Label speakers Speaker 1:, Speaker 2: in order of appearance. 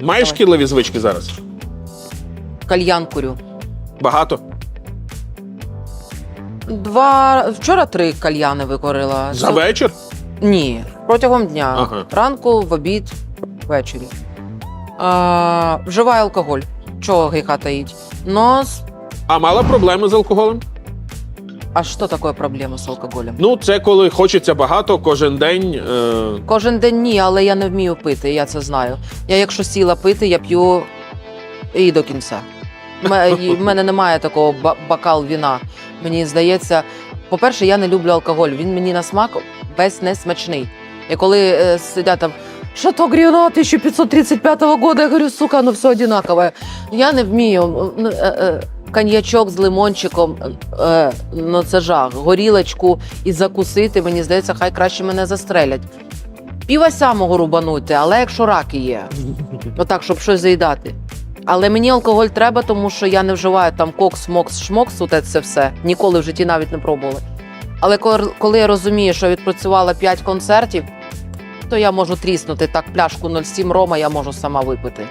Speaker 1: Маєш шкідливі звички зараз?
Speaker 2: Кальян курю.
Speaker 1: Багато?
Speaker 2: Два вчора три кальяни викорила.
Speaker 1: За вечір?
Speaker 2: Ні, протягом дня.
Speaker 1: Ага.
Speaker 2: Ранку, в обід, ввечері. А, вживаю алкоголь. Чого гріха таїть? Но
Speaker 1: А мала проблеми з алкоголем?
Speaker 2: А що таке проблема з алкоголем?
Speaker 1: Ну, це коли хочеться багато кожен день. Е...
Speaker 2: Кожен день ні, але я не вмію пити, я це знаю. Я якщо сіла пити, я п'ю і до кінця. В мене немає такого бокал віна. Мені здається, по-перше, я не люблю алкоголь. Він мені на смак весь не смачний. І коли е, сидять там. Шато Гріно 1535 года, я говорю, сука, ну все одинакове. Я не вмію. Коньячок з лимончиком, е, ну це жах. Горілочку і закусити, мені здається, хай краще мене застрелять. Піва самого рубанути, але якщо раки є, отак, щоб щось заїдати. Але мені алкоголь треба, тому що я не вживаю там кокс, мокс, шмокс, оте це все. Ніколи в житті навіть не пробувала. Але коли я розумію, що відпрацювала 5 концертів, то я можу тріснути так пляшку 0,7 рома, я можу сама випити.